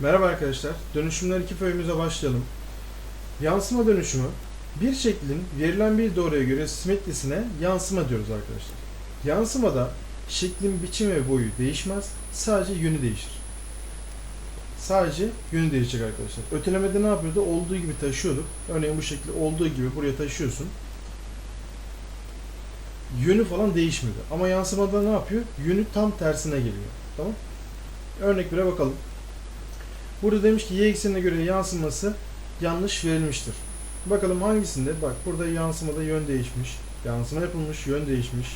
Merhaba arkadaşlar. Dönüşümler 2 bölümümüze başlayalım. Yansıma dönüşümü bir şeklin verilen bir doğruya göre simetrisine yansıma diyoruz arkadaşlar. Yansımada şeklin biçimi ve boyu değişmez. Sadece yönü değişir. Sadece yönü değişecek arkadaşlar. Ötelemede ne yapıyordu? Olduğu gibi taşıyorduk. Örneğin bu şekilde olduğu gibi buraya taşıyorsun. Yönü falan değişmiyordu. Ama yansımada ne yapıyor? Yönü tam tersine geliyor. Tamam? Örnek bire bakalım. Burada demiş ki y eksenine göre yansıması yanlış verilmiştir. Bakalım hangisinde? Bak burada yansımada yön değişmiş. Yansıma yapılmış, yön değişmiş.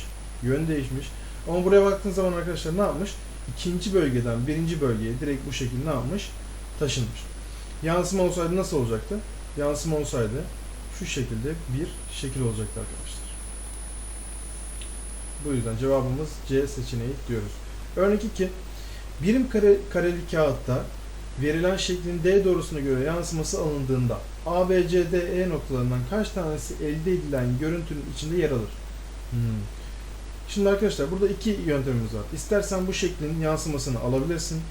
Yön değişmiş. Ama buraya baktığın zaman arkadaşlar ne yapmış? İkinci bölgeden birinci bölgeye direkt bu şekilde ne yapmış? Taşınmış. Yansıma olsaydı nasıl olacaktı? Yansıma olsaydı şu şekilde bir şekil olacaktı arkadaşlar. Bu yüzden cevabımız C seçeneği diyoruz. Örnek 2. Birim kare, kareli kağıtta verilen şeklin D doğrusuna göre yansıması alındığında A, B, C, D, E noktalarından kaç tanesi elde edilen görüntünün içinde yer alır? Hmm. Şimdi arkadaşlar burada iki yöntemimiz var. İstersen bu şeklin yansımasını alabilirsin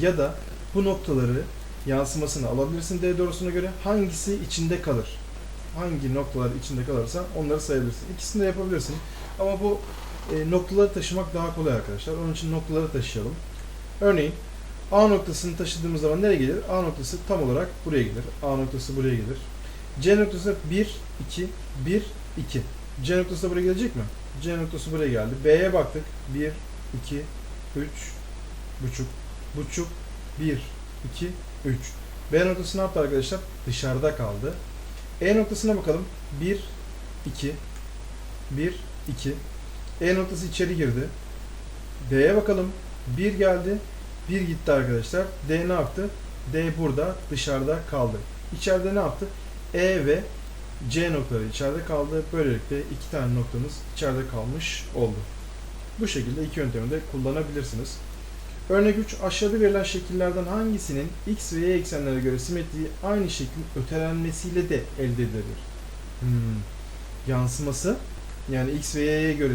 ya da bu noktaları yansımasını alabilirsin D doğrusuna göre hangisi içinde kalır? Hangi noktalar içinde kalırsa onları sayabilirsin. İkisini de yapabilirsin. Ama bu e, noktaları taşımak daha kolay arkadaşlar. Onun için noktaları taşıyalım. Örneğin A noktasını taşıdığımız zaman nereye gelir? A noktası tam olarak buraya gelir. A noktası buraya gelir. C noktası 1, 2, 1, 2. C noktası da buraya gelecek mi? C noktası buraya geldi. B'ye baktık. 1, 2, 3, buçuk, buçuk, 1, 2, 3. B noktası ne yaptı arkadaşlar? Dışarıda kaldı. E noktasına bakalım. 1, 2, 1, 2. E noktası içeri girdi. D'ye bakalım. 1 geldi. 1 gitti arkadaşlar. D ne yaptı? D burada dışarıda kaldı. İçeride ne yaptı? E ve C noktaları içeride kaldı. Böylelikle iki tane noktamız içeride kalmış oldu. Bu şekilde iki yöntemi de kullanabilirsiniz. Örnek 3. Aşağıda verilen şekillerden hangisinin x ve y eksenlere göre simetriği aynı şeklin ötelenmesiyle de elde edilebilir? Hmm. Yansıması yani x ve y'ye göre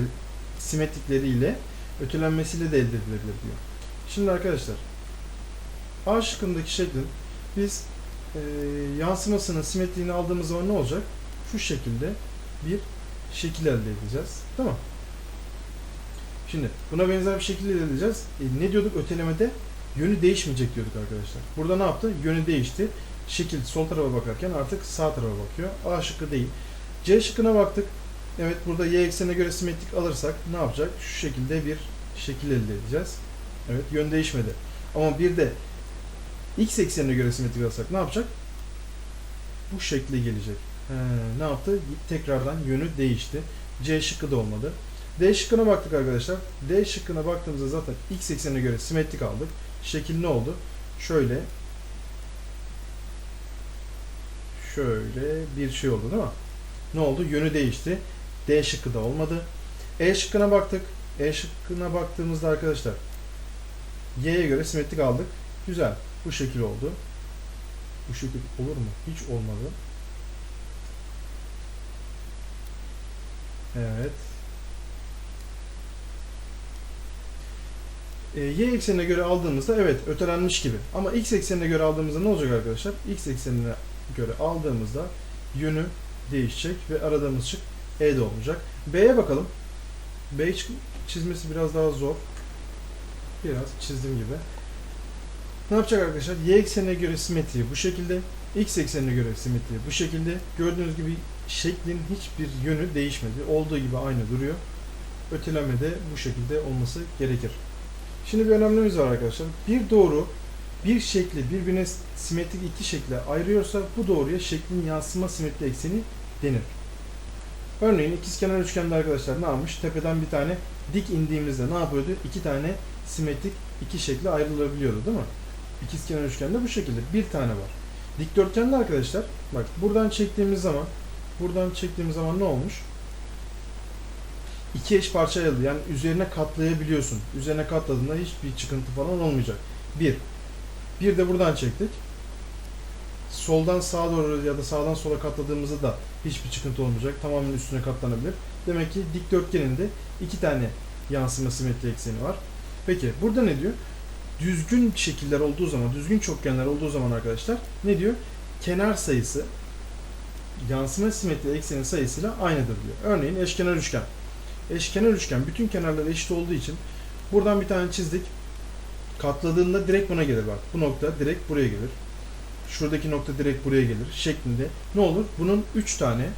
simetrikleriyle ötelenmesiyle de elde edilebilir diyor. Şimdi arkadaşlar A şıkkındaki şeklin biz e, yansımasının simetriğini aldığımız zaman ne olacak? Şu şekilde bir şekil elde edeceğiz. Tamam. Şimdi buna benzer bir şekilde elde edeceğiz. E, ne diyorduk ötelemede? Yönü değişmeyecek diyorduk arkadaşlar. Burada ne yaptı? Yönü değişti. Şekil sol tarafa bakarken artık sağ tarafa bakıyor. A şıkkı değil. C şıkkına baktık. Evet burada y eksenine göre simetrik alırsak ne yapacak? Şu şekilde bir şekil elde edeceğiz. Evet yön değişmedi. Ama bir de x eksenine göre simetrik alırsak ne yapacak? Bu şekle gelecek. He, ne yaptı? Tekrardan yönü değişti. C şıkkı da olmadı. D şıkkına baktık arkadaşlar. D şıkkına baktığımızda zaten x eksenine göre simetrik aldık. Şekil ne oldu? Şöyle şöyle bir şey oldu değil mi? Ne oldu? Yönü değişti. D şıkkı da olmadı. E şıkkına baktık. E şıkkına baktığımızda arkadaşlar Y'ye göre simetrik aldık. Güzel. Bu şekil oldu. Bu şekil olur mu? Hiç olmadı. Evet. E, y eksenine göre aldığımızda evet ötelenmiş gibi. Ama x eksenine göre aldığımızda ne olacak arkadaşlar? x eksenine göre aldığımızda yönü değişecek ve aradığımız şık E'de olacak. B'ye bakalım. B çizmesi biraz daha zor. Biraz çizdiğim gibi. Ne yapacak arkadaşlar? Y eksenine göre simetriği bu şekilde. X eksenine göre simetriği bu şekilde. Gördüğünüz gibi şeklin hiçbir yönü değişmedi. Olduğu gibi aynı duruyor. Öteleme de bu şekilde olması gerekir. Şimdi bir önemlimiz var arkadaşlar. Bir doğru bir şekli birbirine simetrik iki şekle ayırıyorsa bu doğruya şeklin yansıma simetri ekseni denir. Örneğin ikizkenar üçgende arkadaşlar ne yapmış? Tepeden bir tane dik indiğimizde ne yapıyordu? İki tane simetrik iki şekle ayrılabiliyordu değil mi? İkizkenar üçgende bu şekilde bir tane var. Dikdörtgende arkadaşlar bak buradan çektiğimiz zaman buradan çektiğimiz zaman ne olmuş? İki eş parça ayrıldı. Yani üzerine katlayabiliyorsun. Üzerine katladığında hiçbir çıkıntı falan olmayacak. Bir. Bir de buradan çektik. Soldan sağa doğru ya da sağdan sola katladığımızda da hiçbir çıkıntı olmayacak. Tamamen üstüne katlanabilir. Demek ki dikdörtgenin de iki tane yansıma simetri ekseni var. Peki burada ne diyor? düzgün şekiller olduğu zaman, düzgün çokgenler olduğu zaman arkadaşlar ne diyor? Kenar sayısı yansıma simetri eksenin sayısıyla aynıdır diyor. Örneğin eşkenar üçgen. Eşkenar üçgen bütün kenarları eşit olduğu için buradan bir tane çizdik. Katladığında direkt buna gelir bak. Bu nokta direkt buraya gelir. Şuradaki nokta direkt buraya gelir şeklinde. Ne olur? Bunun 3 tane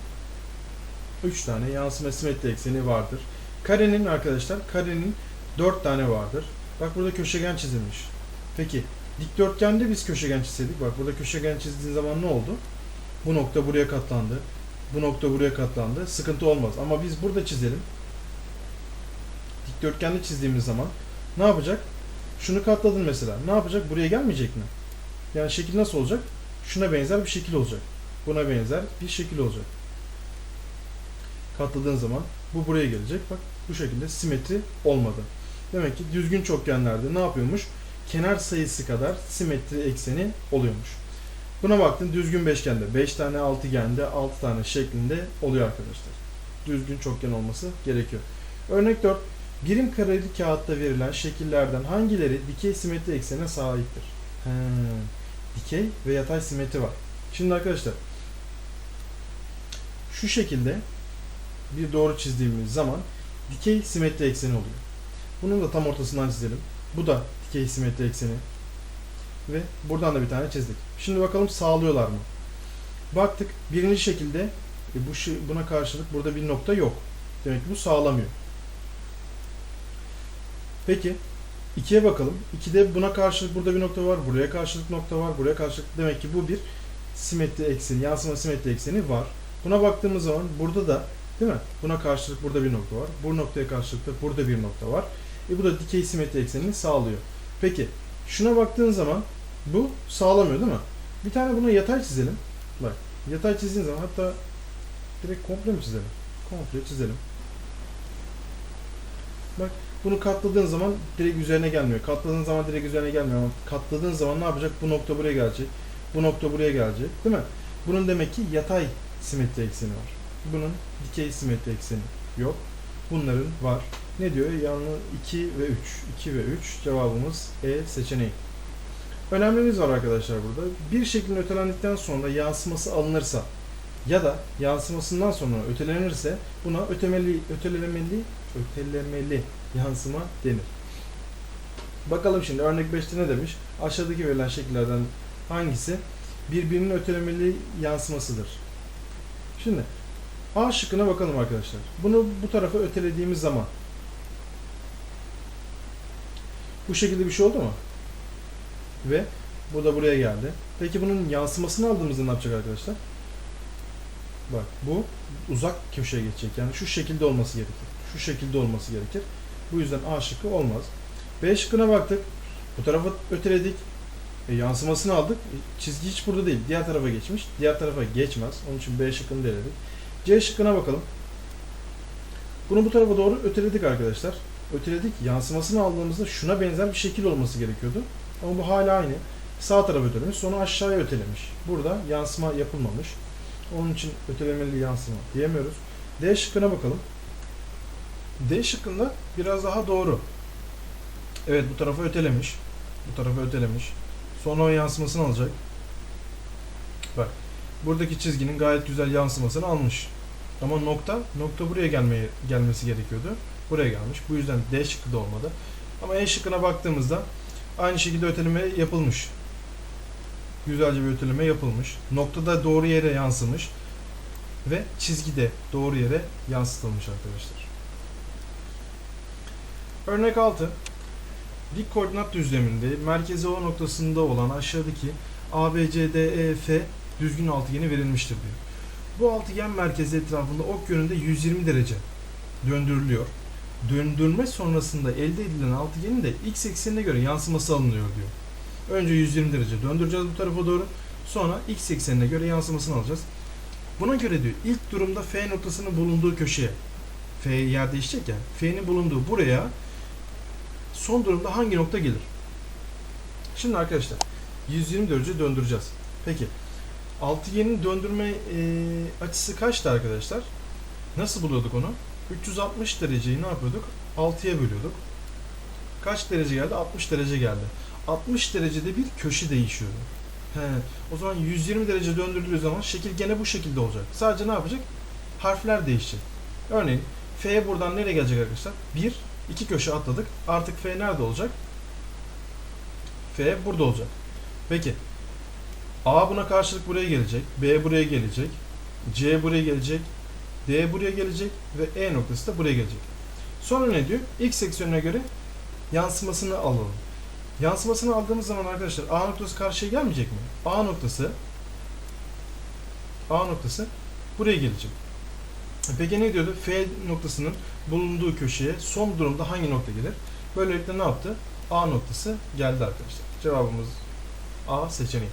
3 tane yansıma simetri ekseni vardır. Karenin arkadaşlar karenin 4 tane vardır. Bak burada köşegen çizilmiş. Peki dikdörtgende biz köşegen çizseydik. Bak burada köşegen çizdiğin zaman ne oldu? Bu nokta buraya katlandı. Bu nokta buraya katlandı. Sıkıntı olmaz. Ama biz burada çizelim. Dikdörtgende çizdiğimiz zaman ne yapacak? Şunu katladın mesela. Ne yapacak? Buraya gelmeyecek mi? Yani şekil nasıl olacak? Şuna benzer bir şekil olacak. Buna benzer bir şekil olacak. Katladığın zaman bu buraya gelecek. Bak bu şekilde simetri olmadı. Demek ki düzgün çokgenlerde ne yapıyormuş? Kenar sayısı kadar simetri ekseni oluyormuş. Buna baktın düzgün beşgende 5 tane altıgende 6 tane şeklinde oluyor arkadaşlar. Düzgün çokgen olması gerekiyor. Örnek 4. Birim kareli kağıtta verilen şekillerden hangileri dikey simetri eksenine sahiptir? He, dikey ve yatay simetri var. Şimdi arkadaşlar şu şekilde bir doğru çizdiğimiz zaman dikey simetri ekseni oluyor. Bunun da tam ortasından çizelim. Bu da dikey simetri ekseni. Ve buradan da bir tane çizdik. Şimdi bakalım sağlıyorlar mı? Baktık birinci şekilde e, bu buna karşılık burada bir nokta yok. Demek ki bu sağlamıyor. Peki ikiye bakalım. 2'de buna karşılık burada bir nokta var. Buraya karşılık nokta var. Buraya karşılık demek ki bu bir simetri ekseni, yansıma simetri ekseni var. Buna baktığımız zaman burada da değil mi? Buna karşılık burada bir nokta var. Bu noktaya karşılık da burada bir nokta var. E bu da dikey simetri eksenini sağlıyor. Peki şuna baktığın zaman bu sağlamıyor değil mi? Bir tane buna yatay çizelim. Bak yatay çizdiğin zaman hatta direkt komple mi çizelim? Komple çizelim. Bak bunu katladığın zaman direkt üzerine gelmiyor. Katladığın zaman direkt üzerine gelmiyor ama katladığın zaman ne yapacak? Bu nokta buraya gelecek. Bu nokta buraya gelecek. Değil mi? Bunun demek ki yatay simetri ekseni var. Bunun dikey simetri ekseni yok. Bunların var. Ne diyor? Yanlı 2 ve 3. 2 ve 3 cevabımız E seçeneği. Önemlimiz var arkadaşlar burada. Bir şeklin ötelendikten sonra yansıması alınırsa ya da yansımasından sonra ötelenirse buna ötemeli, ötelemeli, ötelemeli yansıma denir. Bakalım şimdi örnek 5'te ne demiş? Aşağıdaki verilen şekillerden hangisi birbirinin ötelemeli yansımasıdır? Şimdi A şıkkına bakalım arkadaşlar. Bunu bu tarafa ötelediğimiz zaman bu şekilde bir şey oldu mu? Ve bu da buraya geldi. Peki bunun yansımasını aldığımızda ne yapacak arkadaşlar? Bak bu uzak köşeye geçecek. Yani şu şekilde olması gerekir. Şu şekilde olması gerekir. Bu yüzden A şıkkı olmaz. B şıkkına baktık. Bu tarafa öteledik. E, yansımasını aldık. E, çizgi hiç burada değil. Diğer tarafa geçmiş. Diğer tarafa geçmez. Onun için B şıkkını deledik. C şıkkına bakalım. Bunu bu tarafa doğru öteledik arkadaşlar. Öteledik. Yansımasını aldığımızda şuna benzer bir şekil olması gerekiyordu. Ama bu hala aynı. Sağ tarafa ötelemiş. Sonra aşağıya ötelemiş. Burada yansıma yapılmamış. Onun için ötelemeli yansıma diyemiyoruz. D şıkkına bakalım. D şıkkında biraz daha doğru. Evet bu tarafa ötelemiş. Bu tarafa ötelemiş. Sonra o yansımasını alacak. Bak. Buradaki çizginin gayet güzel yansımasını almış. Ama nokta, nokta buraya gelmeye gelmesi gerekiyordu. Buraya gelmiş. Bu yüzden D şıkkı da olmadı. Ama E şıkkına baktığımızda aynı şekilde öteleme yapılmış. Güzelce bir öteleme yapılmış. Noktada doğru yere yansımış. Ve çizgi de doğru yere yansıtılmış arkadaşlar. Örnek 6. Dik koordinat düzleminde merkezi O noktasında olan aşağıdaki ABCDEF düzgün altıgeni verilmiştir diyor. Bu altıgen merkezi etrafında ok yönünde 120 derece döndürülüyor. Döndürme sonrasında elde edilen altıgenin de x eksenine göre yansıması alınıyor diyor. Önce 120 derece döndüreceğiz bu tarafa doğru. Sonra x eksenine göre yansımasını alacağız. Buna göre diyor ilk durumda F noktasının bulunduğu köşeye F yer değişecek ya. F'nin bulunduğu buraya son durumda hangi nokta gelir? Şimdi arkadaşlar 120 derece döndüreceğiz. Peki altıgenin döndürme e, açısı kaçtı arkadaşlar? Nasıl buluyorduk onu? 360 dereceyi ne yapıyorduk? 6'ya bölüyorduk. Kaç derece geldi? 60 derece geldi. 60 derecede bir köşe değişiyordu. He, o zaman 120 derece döndürdüğü zaman şekil gene bu şekilde olacak. Sadece ne yapacak? Harfler değişecek. Örneğin F buradan nereye gelecek arkadaşlar? 1, 2 köşe atladık. Artık F nerede olacak? F burada olacak. Peki A buna karşılık buraya gelecek. B buraya gelecek. C buraya gelecek. D buraya gelecek. Ve E noktası da buraya gelecek. Sonra ne diyor? X eksenine göre yansımasını alalım. Yansımasını aldığımız zaman arkadaşlar A noktası karşıya gelmeyecek mi? A noktası A noktası buraya gelecek. Peki ne diyordu? F noktasının bulunduğu köşeye son durumda hangi nokta gelir? Böylelikle ne yaptı? A noktası geldi arkadaşlar. Cevabımız A seçeneği.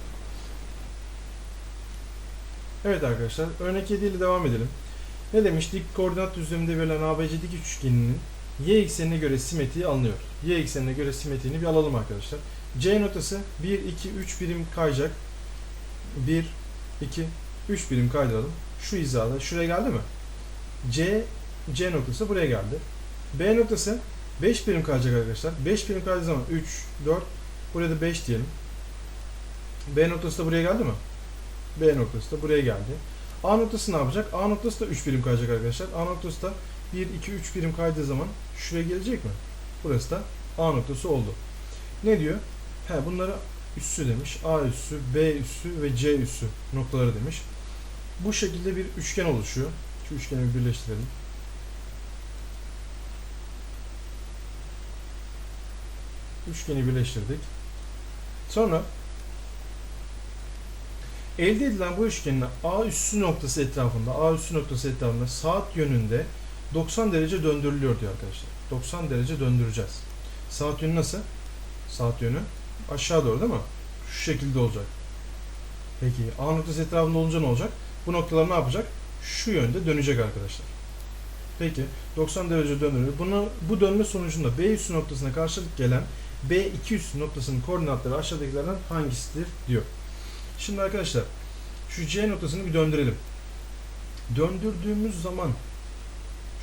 Evet arkadaşlar, örnek 7 ile devam edelim. Ne demiş? Dik koordinat düzleminde verilen ABC dik üçgeninin y eksenine göre simetriği alınıyor. Y eksenine göre simetriğini bir alalım arkadaşlar. C noktası 1, 2, 3 birim kayacak. 1, 2, 3 birim kaydıralım. Şu hizada. Şuraya geldi mi? C, C noktası buraya geldi. B noktası 5 birim kayacak arkadaşlar. 5 birim kaydığı zaman 3, 4, buraya da 5 diyelim. B noktası da buraya geldi mi? B noktası da buraya geldi. A noktası ne yapacak? A noktası da 3 birim kayacak arkadaşlar. A noktası da 1, 2, 3 birim kaydığı zaman şuraya gelecek mi? Burası da A noktası oldu. Ne diyor? He, bunları üssü demiş. A üssü, B üssü ve C üssü noktaları demiş. Bu şekilde bir üçgen oluşuyor. Şu üçgeni bir birleştirelim. Üçgeni birleştirdik. Sonra elde edilen bu üçgenin A üssü noktası etrafında, A üssü noktası etrafında saat yönünde 90 derece döndürülüyor diyor arkadaşlar. 90 derece döndüreceğiz. Saat yönü nasıl? Saat yönü aşağı doğru değil mi? Şu şekilde olacak. Peki A noktası etrafında olunca ne olacak? Bu noktalar ne yapacak? Şu yönde dönecek arkadaşlar. Peki 90 derece döndürülüyor. Bunu, bu dönme sonucunda B üssü noktasına karşılık gelen B2 üssü noktasının koordinatları aşağıdakilerden hangisidir diyor. Şimdi arkadaşlar şu C noktasını bir döndürelim. Döndürdüğümüz zaman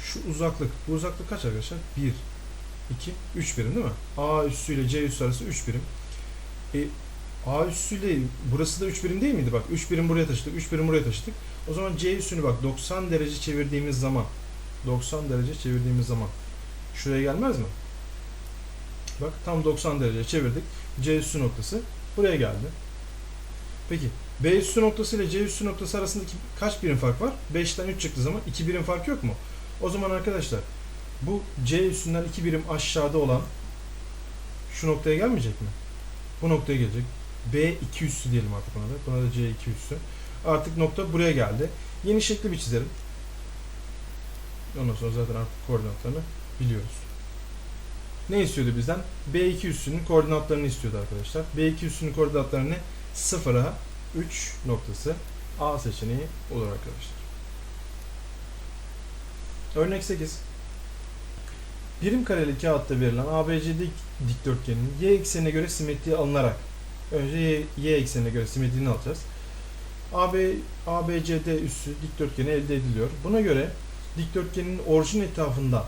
şu uzaklık, bu uzaklık kaç arkadaşlar? 1, 2, 3 birim değil mi? A üssü ile C üssü arası 3 birim. E, A üssüyle burası da 3 birim değil miydi? Bak 3 birim buraya taşıdık, 3 birim buraya taşıdık. O zaman C üssünü bak 90 derece çevirdiğimiz zaman 90 derece çevirdiğimiz zaman şuraya gelmez mi? Bak tam 90 derece çevirdik. C üssü noktası buraya geldi. Peki B üssü noktası ile C üssü noktası arasındaki kaç birim fark var? 5'ten 3 çıktığı zaman 2 birim fark yok mu? O zaman arkadaşlar bu C üssünden 2 birim aşağıda olan şu noktaya gelmeyecek mi? Bu noktaya gelecek. B2 üssü diyelim artık buna da. Buna da C2 üssü. Artık nokta buraya geldi. Yeni şekli bir çizelim. Ondan sonra zaten artık koordinatlarını biliyoruz. Ne istiyordu bizden? B2 üssünün koordinatlarını istiyordu arkadaşlar. B2 üssünün koordinatlarını 0'a 3 noktası A seçeneği olur arkadaşlar. Örnek 8. Birim kareli kağıtta verilen ABC dik- dikdörtgenin y eksenine göre simetriği alınarak önce y, y eksenine göre simetriğini alacağız. AB ABCD üssü dikdörtgeni elde ediliyor. Buna göre dikdörtgenin orijin etrafında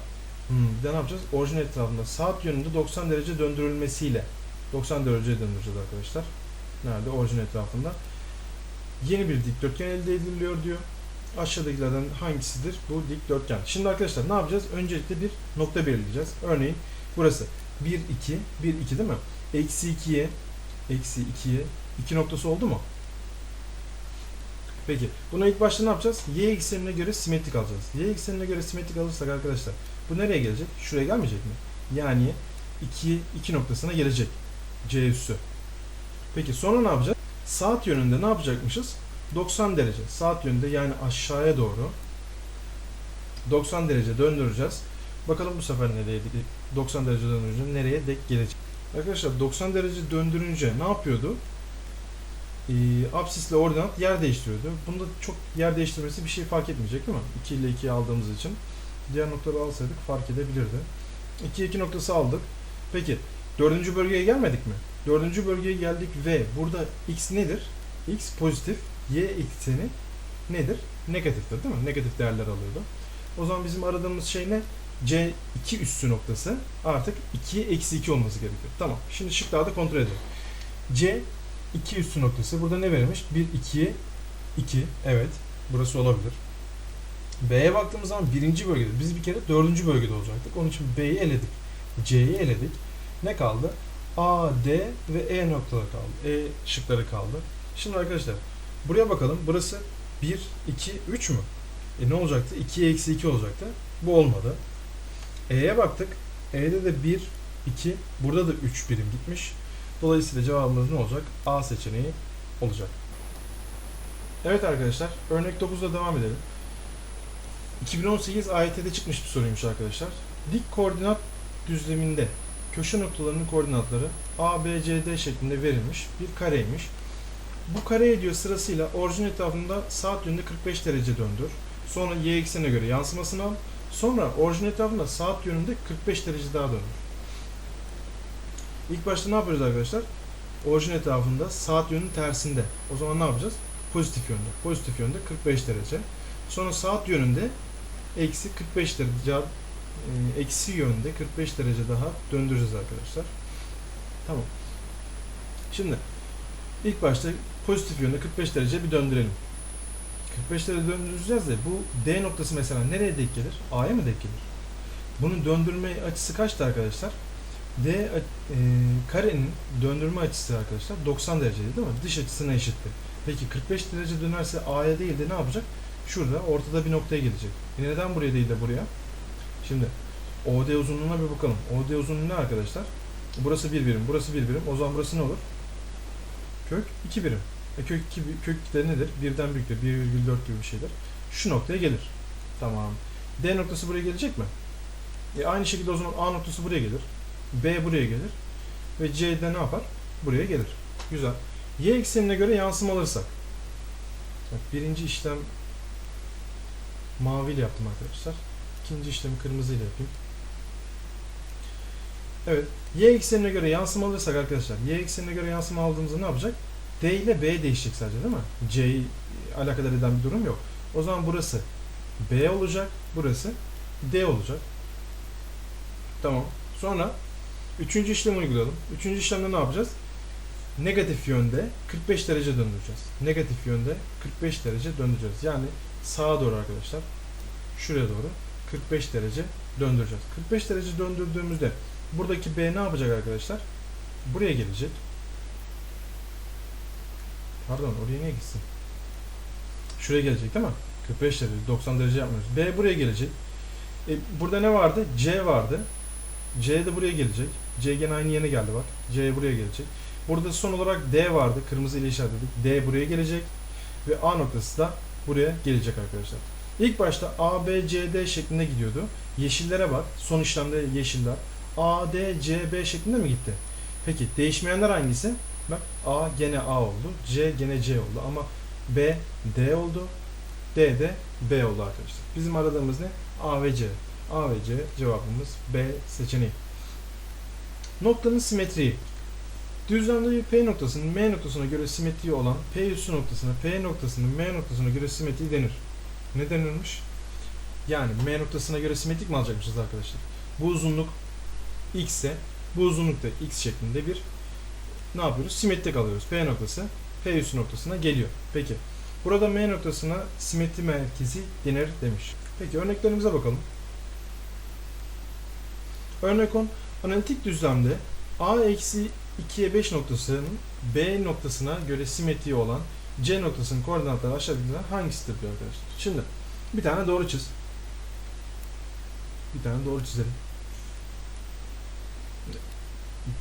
hmm, ne yapacağız? Orijin etrafında saat yönünde 90 derece döndürülmesiyle 90 derece döndüreceğiz arkadaşlar. Nerede? Orijin etrafında. Yeni bir dikdörtgen elde ediliyor diyor. Aşağıdakilerden hangisidir bu dikdörtgen? Şimdi arkadaşlar ne yapacağız? Öncelikle bir nokta belirleyeceğiz. Örneğin burası 1, 2, 1, 2 değil mi? Eksi 2'ye, eksi 2'ye 2 noktası oldu mu? Peki buna ilk başta ne yapacağız? Y eksenine göre simetrik alacağız. Y eksenine göre simetrik alırsak arkadaşlar bu nereye gelecek? Şuraya gelmeyecek mi? Yani 2, 2 noktasına gelecek. C üssü. Peki sonra ne yapacağız? Saat yönünde ne yapacakmışız? 90 derece. Saat yönünde yani aşağıya doğru 90 derece döndüreceğiz. Bakalım bu sefer nereye 90 derece döndürünce nereye dek gelecek. Arkadaşlar 90 derece döndürünce ne yapıyordu? Ee, absisle ordinat yer değiştiriyordu. Bunda çok yer değiştirmesi bir şey fark etmeyecek değil mi? 2 ile 2'yi aldığımız için. Diğer noktaları alsaydık fark edebilirdi. 2 2 noktası aldık. Peki dördüncü bölgeye gelmedik mi? Dördüncü bölgeye geldik ve burada x nedir? x pozitif, y ekseni nedir? Negatiftir değil mi? Negatif değerler alıyordu. O zaman bizim aradığımız şey ne? C 2 üssü noktası artık 2'ye eksi 2 olması gerekiyor. Tamam. Şimdi şıklarda kontrol edelim. C 2 üssü noktası. Burada ne verilmiş? 1, 2'ye 2. Evet. Burası olabilir. B'ye baktığımız zaman birinci bölgede. Biz bir kere dördüncü bölgede olacaktık. Onun için B'yi eledik. C'yi eledik. Ne kaldı? A, D ve E noktaları kaldı. E şıkları kaldı. Şimdi arkadaşlar buraya bakalım. Burası 1, 2, 3 mü? E ne olacaktı? 2'ye eksi 2 olacaktı. Bu olmadı. E'ye baktık. E'de de 1, 2. Burada da 3 birim gitmiş. Dolayısıyla cevabımız ne olacak? A seçeneği olacak. Evet arkadaşlar. Örnek 9'da devam edelim. 2018 AYT'de çıkmış bir soruymuş arkadaşlar. Dik koordinat düzleminde köşe noktalarının koordinatları A, B, C, D şeklinde verilmiş bir kareymiş. Bu kareye diyor sırasıyla orijin etrafında saat yönünde 45 derece döndür. Sonra y eksenine göre yansımasını al. Sonra orijin etrafında saat yönünde 45 derece daha döndür. İlk başta ne yapıyoruz arkadaşlar? Orijin etrafında saat yönünün tersinde. O zaman ne yapacağız? Pozitif yönde. Pozitif yönde 45 derece. Sonra saat yönünde eksi 45 derece e, eksi yönde 45 derece daha döndüreceğiz arkadaşlar. Tamam. Şimdi ilk başta pozitif yönde 45 derece bir döndürelim. 45 derece döndüreceğiz de bu D noktası mesela nereye denk gelir? A'ya mı denk gelir? Bunun döndürme açısı kaçtı arkadaşlar? D e, karenin döndürme açısı arkadaşlar 90 dereceydi değil mi? Dış açısına eşitti. Peki 45 derece dönerse A'ya değil de ne yapacak? Şurada ortada bir noktaya gelecek. E neden buraya değil de buraya? Şimdi OD uzunluğuna bir bakalım. OD uzunluğu ne arkadaşlar? Burası bir birim, burası bir birim. O zaman burası ne olur? Kök 2 birim. E kök 2 kök 2 de nedir? Birden büyüktür. 1,4 gibi bir şeydir. Şu noktaya gelir. Tamam. D noktası buraya gelecek mi? E aynı şekilde o zaman A noktası buraya gelir. B buraya gelir. Ve C de ne yapar? Buraya gelir. Güzel. Y eksenine göre yansıma alırsak. Bak, birinci işlem maviyle yaptım arkadaşlar. İkinci işlemi kırmızıyla yapayım. Evet. Y eksenine göre yansıma alırsak arkadaşlar. Y eksenine göre yansıma aldığımızda ne yapacak? D ile B değişecek sadece değil mi? C'yi alakadar eden bir durum yok. O zaman burası B olacak. Burası D olacak. Tamam. Sonra üçüncü işlemi uygulayalım. Üçüncü işlemde ne yapacağız? Negatif yönde 45 derece döndüreceğiz. Negatif yönde 45 derece döndüreceğiz. Yani sağa doğru arkadaşlar. Şuraya doğru 45 derece döndüreceğiz. 45 derece döndürdüğümüzde buradaki B ne yapacak arkadaşlar? Buraya gelecek. Pardon oraya niye gitsin? Şuraya gelecek değil mi? 45 derece 90 derece yapmıyoruz. B buraya gelecek. E, burada ne vardı? C vardı. C de buraya gelecek. C gene aynı yerine geldi bak. C buraya gelecek. Burada son olarak D vardı. Kırmızı ile işaretledik. D buraya gelecek. Ve A noktası da buraya gelecek arkadaşlar. İlk başta A, B, C, D şeklinde gidiyordu. Yeşillere bak. Son işlemde yeşiller. A, D, C, B şeklinde mi gitti? Peki değişmeyenler hangisi? Bak A gene A oldu. C gene C oldu. Ama B D oldu. D de B oldu arkadaşlar. Bizim aradığımız ne? A ve C. A ve C cevabımız B seçeneği. Noktanın simetriği. Düzlemde bir P noktasının M noktasına göre simetriği olan P üssü noktasına P noktasının M noktasına göre simetriği denir. Ne denirmiş? Yani M noktasına göre simetrik mi alacakmışız arkadaşlar? Bu uzunluk x ise bu uzunluk da x şeklinde bir ne yapıyoruz? Simetrik alıyoruz. P noktası P üssü noktasına geliyor. Peki. Burada M noktasına simetri merkezi denir demiş. Peki örneklerimize bakalım. Örnek 10. Analitik düzlemde A eksi 2'ye 5 noktasının B noktasına göre simetriği olan C noktasının koordinatları aşağıdakilerden hangisidir diyor arkadaşlar. Şimdi bir tane doğru çiz. Bir tane doğru çizelim.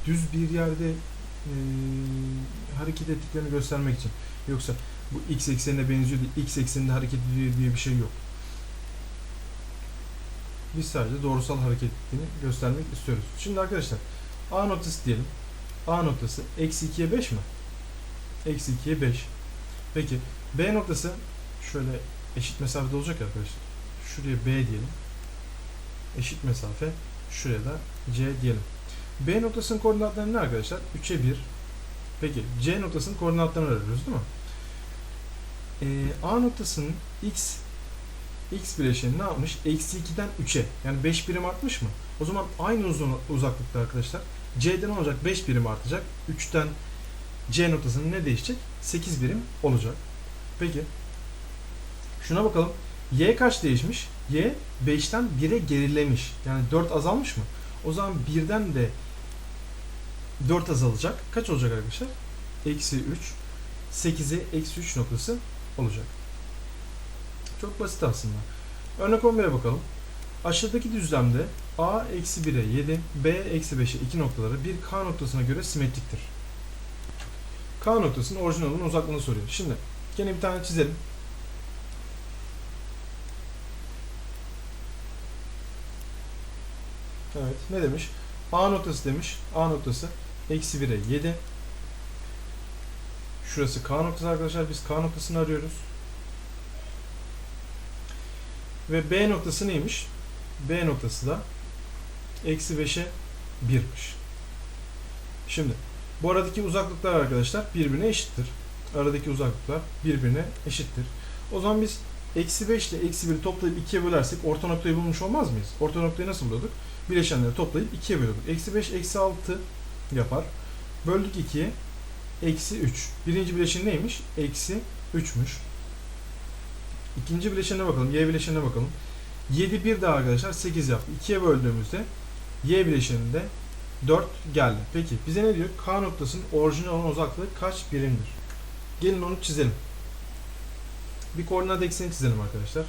Düz bir yerde hareket ettiklerini göstermek için. Yoksa bu x eksenine benziyor değil, x ekseninde hareket ediyor diye bir şey yok. Biz sadece doğrusal hareket ettiğini göstermek istiyoruz. Şimdi arkadaşlar A noktası diyelim. A noktası eksi 2'ye 5 mi? Eksi 2'ye 5. Peki B noktası şöyle eşit mesafede olacak arkadaşlar. Şuraya B diyelim. Eşit mesafe. Şuraya da C diyelim. B noktasının koordinatları ne arkadaşlar? 3'e 1. Peki C noktasının koordinatlarını arıyoruz değil mi? Ee, A noktasının x X bileşeni ne yapmış? Eksi 2'den 3'e. Yani 5 birim artmış mı? O zaman aynı uzun uzaklıkta arkadaşlar. C'den olacak 5 birim artacak. 3'ten C noktasının ne değişecek? 8 birim olacak. Peki. Şuna bakalım. Y kaç değişmiş? Y 5'ten 1'e gerilemiş. Yani 4 azalmış mı? O zaman 1'den de 4 azalacak. Kaç olacak arkadaşlar? Eksi 3. 8'e eksi 3 noktası olacak. Çok basit aslında. Örnek 11'e bakalım. Aşağıdaki düzlemde A eksi 1'e 7, B eksi 5'e 2 noktaları bir K noktasına göre simetriktir. K noktasının orijinal olan uzaklığını soruyor. Şimdi gene bir tane çizelim. Evet ne demiş? A noktası demiş. A noktası eksi 1'e 7. Şurası K noktası arkadaşlar. Biz K noktasını arıyoruz. Ve B noktası neymiş? B noktası da eksi 5'e 1'miş. Şimdi bu aradaki uzaklıklar arkadaşlar birbirine eşittir. Aradaki uzaklıklar birbirine eşittir. O zaman biz eksi 5 ile eksi 1'i toplayıp 2'ye bölersek orta noktayı bulmuş olmaz mıyız? Orta noktayı nasıl buluyorduk? Bileşenleri toplayıp 2'ye bölüyorduk. Eksi 5 eksi 6 yapar. Böldük 2'ye eksi 3. Birinci bileşen neymiş? Eksi 3'müş. İkinci bileşenine bakalım. Y bileşenine bakalım. 7 bir daha arkadaşlar 8 yaptı. 2'ye böldüğümüzde Y bileşeninde 4 geldi. Peki bize ne diyor? K noktasının orijinal olan uzaklığı kaç birimdir? Gelin onu çizelim. Bir koordinat ekseni çizelim arkadaşlar.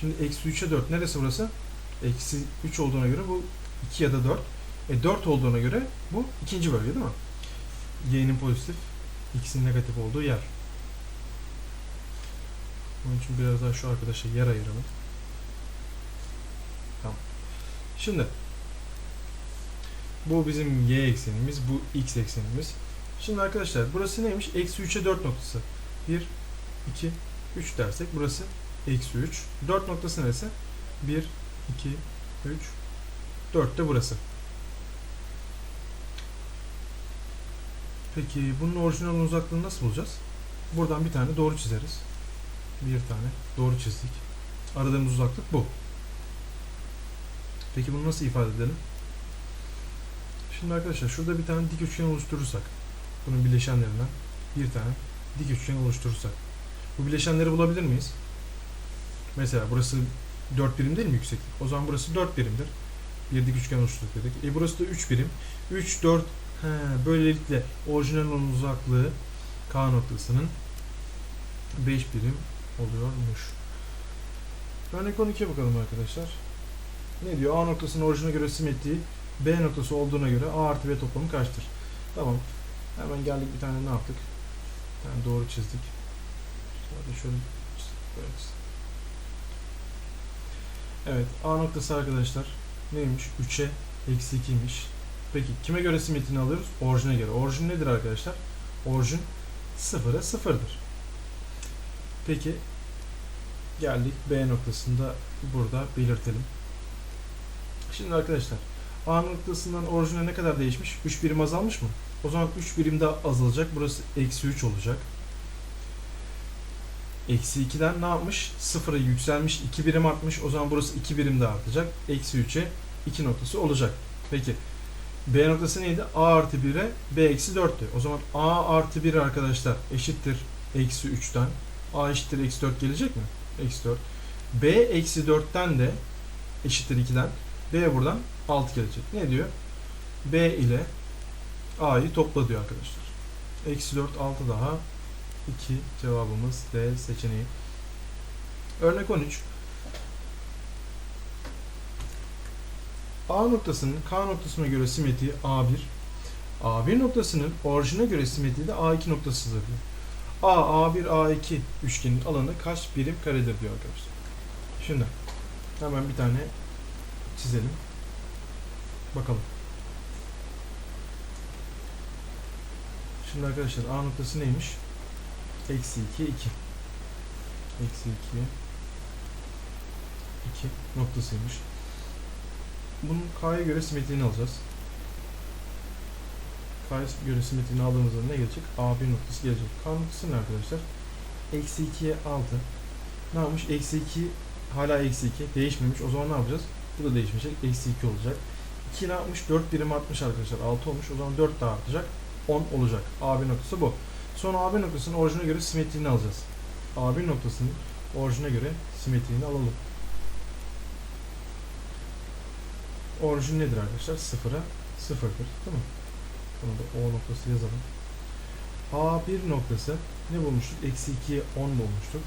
Şimdi eksi 3'e 4. Neresi burası? Eksi 3 olduğuna göre bu 2 ya da 4. E 4 olduğuna göre bu ikinci bölge değil mi? Y'nin pozitif, X'in negatif olduğu yer. Onun için biraz daha şu arkadaşa yer ayıralım. Tamam. Şimdi bu bizim y eksenimiz, bu x eksenimiz. Şimdi arkadaşlar burası neymiş? Eksi 3'e 4 noktası. 1, 2, 3 dersek burası eksi 3. 4 noktası neresi? 1, 2, 3, 4 de burası. Peki bunun orijinal uzaklığını nasıl bulacağız? Buradan bir tane doğru çizeriz. Bir tane doğru çizdik. Aradığımız uzaklık bu. Peki bunu nasıl ifade edelim? Şimdi arkadaşlar şurada bir tane dik üçgen oluşturursak bunun bileşenlerinden bir tane dik üçgen oluşturursak bu bileşenleri bulabilir miyiz? Mesela burası 4 birim değil mi yükseklik? O zaman burası 4 birimdir. Bir dik üçgen oluşturduk dedik. E burası da 3 birim. 3, 4 he, böylelikle orijinal olan uzaklığı K noktasının 5 birim oluyormuş. Örnek 12'ye bakalım arkadaşlar. Ne diyor? A noktasının orijine göre simetriği B noktası olduğuna göre A artı B toplamı kaçtır? Tamam. Hemen geldik bir tane ne yaptık? Bir tane doğru çizdik. Sadece şöyle böyle çizdik. Evet. A noktası arkadaşlar neymiş? 3'e eksi 2'ymiş. Peki kime göre simetriğini alıyoruz? Orijine göre. Orijin nedir arkadaşlar? Orijin 0'a 0'dır. Peki geldik B noktasında burada belirtelim. Şimdi arkadaşlar A noktasından orijine ne kadar değişmiş? 3 birim azalmış mı? O zaman 3 birim daha azalacak. Burası eksi 3 olacak. Eksi 2'den ne yapmış? 0'a yükselmiş. 2 birim artmış. O zaman burası 2 birim daha artacak. Eksi 3'e 2 noktası olacak. Peki B noktası neydi? A artı 1'e B eksi 4'tü. O zaman A artı 1 arkadaşlar eşittir eksi 3'ten. A eşittir eksi 4 gelecek mi? Eksi 4. B eksi 4'ten de eşittir 2'den. B buradan 6 gelecek. Ne diyor? B ile A'yı topla diyor arkadaşlar. Eksi 4 6 daha 2 cevabımız D seçeneği. Örnek 13. A noktasının K noktasına göre simetriği A1. A1 noktasının orijine göre simetriği de A2 noktasıdır diyor. A, A1, A2 üçgenin alanı kaç birim karedir diyor arkadaşlar. Şimdi hemen bir tane çizelim. Bakalım. Şimdi arkadaşlar A noktası neymiş? Eksi 2, 2. Eksi 2, 2 noktasıymış. Bunun K'ya göre simetriğini alacağız. K'ya göre simetriğini aldığımızda ne gelecek? A1 noktası gelecek. K noktası ne arkadaşlar? Eksi 2'ye 6. ne yapmış? Eksi 2 hala eksi 2 değişmemiş. O zaman ne yapacağız? Bu da değişmeyecek. Eksi 2 olacak. 2 ne yapmış? 4 birim artmış arkadaşlar. 6 olmuş. O zaman 4 daha artacak. 10 olacak. AB noktası bu. Sonra AB noktasının orijine göre simetriğini alacağız. AB noktasının orijine göre simetriğini alalım. Orijin nedir arkadaşlar? Sıfıra sıfırdır. Değil mi? Bunu da O noktası yazalım. A1 noktası ne bulmuştuk? Eksi 2'ye 10 bulmuştuk.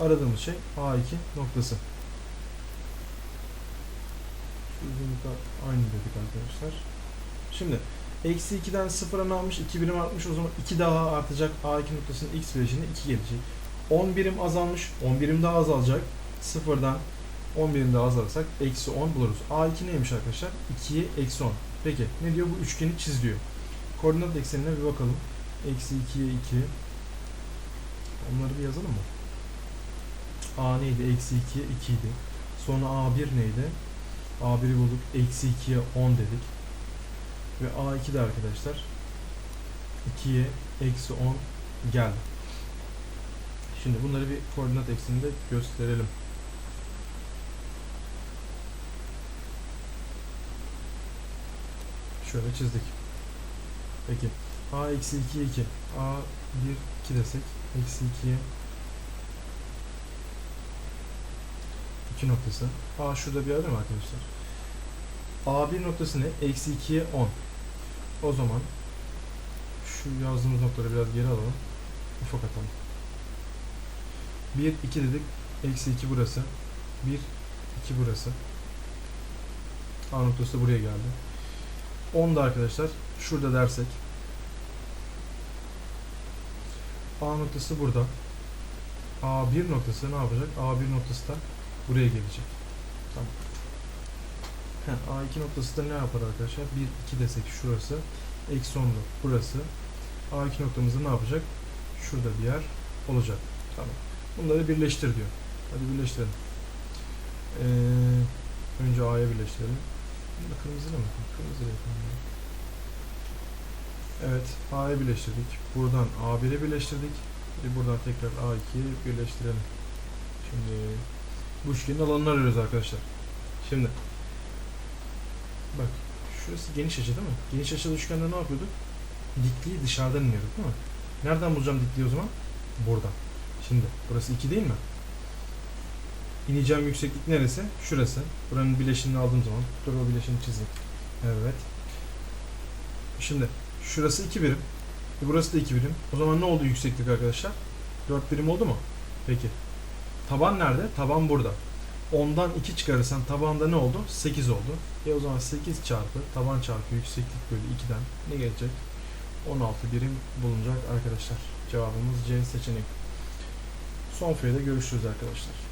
Aradığımız şey A2 noktası. Şu uzunlukta aynı dedik arkadaşlar. Şimdi eksi 2'den 0'a ne almış? 2 birim artmış. O zaman 2 daha artacak. A2 noktasının x bileşiğinde 2 gelecek. 10 birim azalmış. 10 birim daha azalacak. 0'dan 10 birim azalırsak eksi 10 buluruz. A2 neymiş arkadaşlar? 2'ye eksi 10. Peki ne diyor? Bu üçgeni çiz diyor. Koordinat eksenine bir bakalım. Eksi 2'ye 2. Onları bir yazalım mı? A neydi? Eksi 2'ye 2 idi. Sonra A1 neydi? A1'i bulduk. Eksi 2'ye 10 dedik. Ve A2 de arkadaşlar 2'ye eksi 10 geldi. Şimdi bunları bir koordinat ekseninde gösterelim. Şöyle çizdik. Peki. A eksi 2'ye 2. A 1 2 desek. Eksi 2'ye 2 noktası. A şurada bir yer değil mi arkadaşlar? A1 noktası ne? Eksi 2'ye 10. O zaman şu yazdığımız noktaları biraz geri alalım. Ufak atalım. 1, 2 dedik. Eksi 2 burası. 1, 2 burası. A noktası buraya geldi. 10 da arkadaşlar şurada dersek A noktası burada. A1 noktası ne yapacak? A1 noktası da buraya gelecek. Tamam. Heh, A2 noktası da ne yapar arkadaşlar? 1, 2 desek şurası. Eksi 10 da burası. A2 noktamızda ne yapacak? Şurada bir yer olacak. Tamam. Bunları birleştir diyor. Hadi birleştirelim. Ee, önce A'ya birleştirelim. Bunu kırmızıyla mı? Kırmızıyla yapalım. ya. Evet. A'ya birleştirdik. Buradan A1'e birleştirdik. Bir buradan tekrar A2'ye birleştirelim. Şimdi bu üçgenin alanını arıyoruz arkadaşlar. Şimdi bak şurası geniş açı değil mi? Geniş açılı üçgende ne yapıyorduk? Dikliği dışarıdan iniyorduk değil mi? Nereden bulacağım dikliği o zaman? Buradan. Şimdi burası 2 değil mi? İneceğim yükseklik neresi? Şurası. Buranın bileşinini aldığım zaman dur o bileşini çizeyim. Evet. Şimdi şurası 2 birim. E burası da 2 birim. O zaman ne oldu yükseklik arkadaşlar? 4 birim oldu mu? Peki. Taban nerede? Taban burada. 10'dan 2 çıkarırsan tabanda ne oldu? 8 oldu. E o zaman 8 çarpı taban çarpı yükseklik bölü 2'den ne gelecek? 16 birim bulunacak arkadaşlar. Cevabımız C seçeneği. Son fiyada görüşürüz arkadaşlar.